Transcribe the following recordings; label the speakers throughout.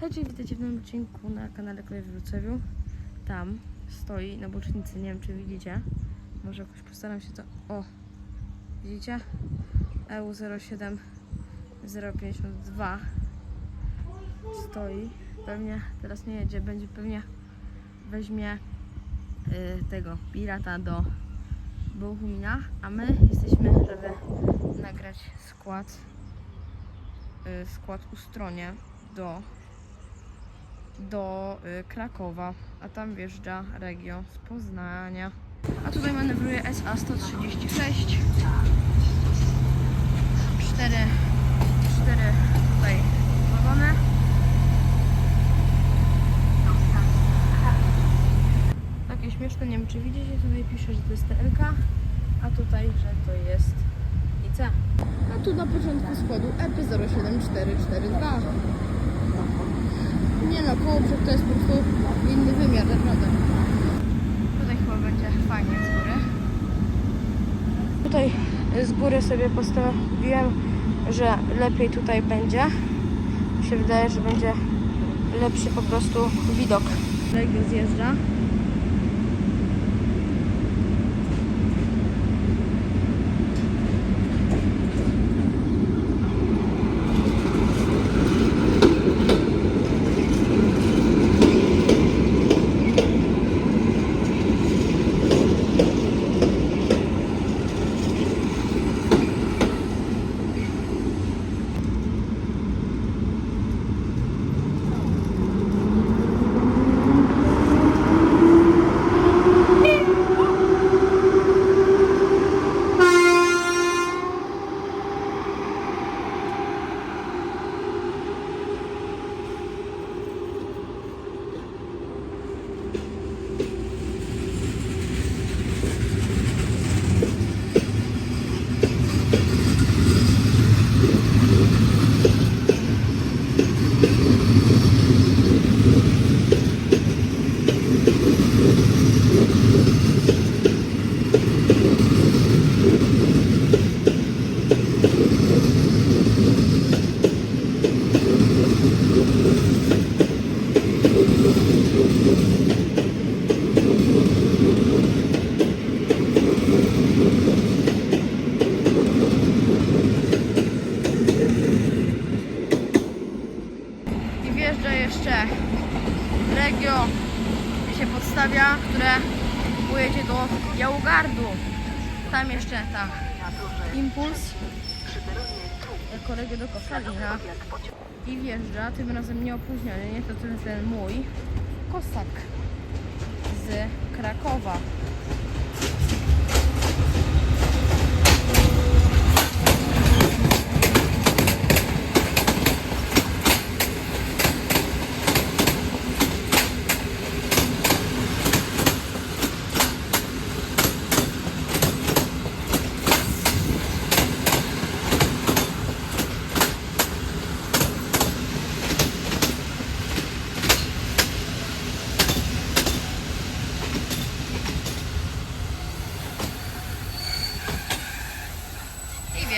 Speaker 1: Hej, witajcie w nowym odcinku na kanale Kolej w Wrocławiu. Tam stoi na bocznicy, nie wiem czy widzicie. Może jakoś postaram się to... O! Widzicie? E EU07 052 stoi. Pewnie teraz nie jedzie, będzie pewnie weźmie y, tego pirata do Bohumina, a my jesteśmy, żeby nagrać skład y, skład Ustronie do do y, Krakowa, a tam wjeżdża Regio z Poznania. A tutaj manewruje SA 136. Cztery, cztery tutaj wagony. Takie śmieszne, nie wiem czy widzicie, tutaj pisze, że to jest TLK, a tutaj, że to jest IC. A tu na początku składu E EP07442. Nie no, kołobrzeg to jest po prostu inny wymiar, naprawdę. Tutaj chyba będzie fajnie z góry. Tutaj z góry sobie postawiłem, że lepiej tutaj będzie. Mi się wydaje, że będzie lepszy po prostu widok. Legio zjeżdża. Regio, gdzie się podstawia, które pojedzie do Jaługardu. Tam jeszcze ta Impuls Regio do Koszalina. I wjeżdża, tym razem nie opóźniony, nie to ten, ten mój, Kosak z Krakowa.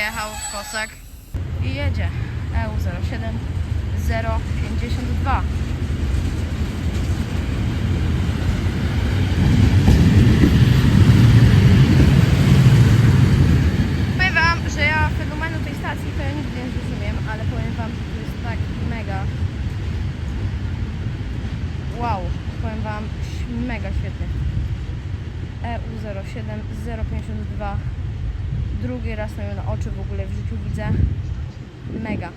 Speaker 1: Wjechał Kosak i jedzie E EU07 052. Powiem wam, że ja fenomenu tej stacji to ja nigdy nie zrozumiem, ale powiem wam, że to jest tak mega wow, powiem wam, mega świetny. E EU07 052 Drugi raz na oczy w ogóle w życiu widzę. Mega.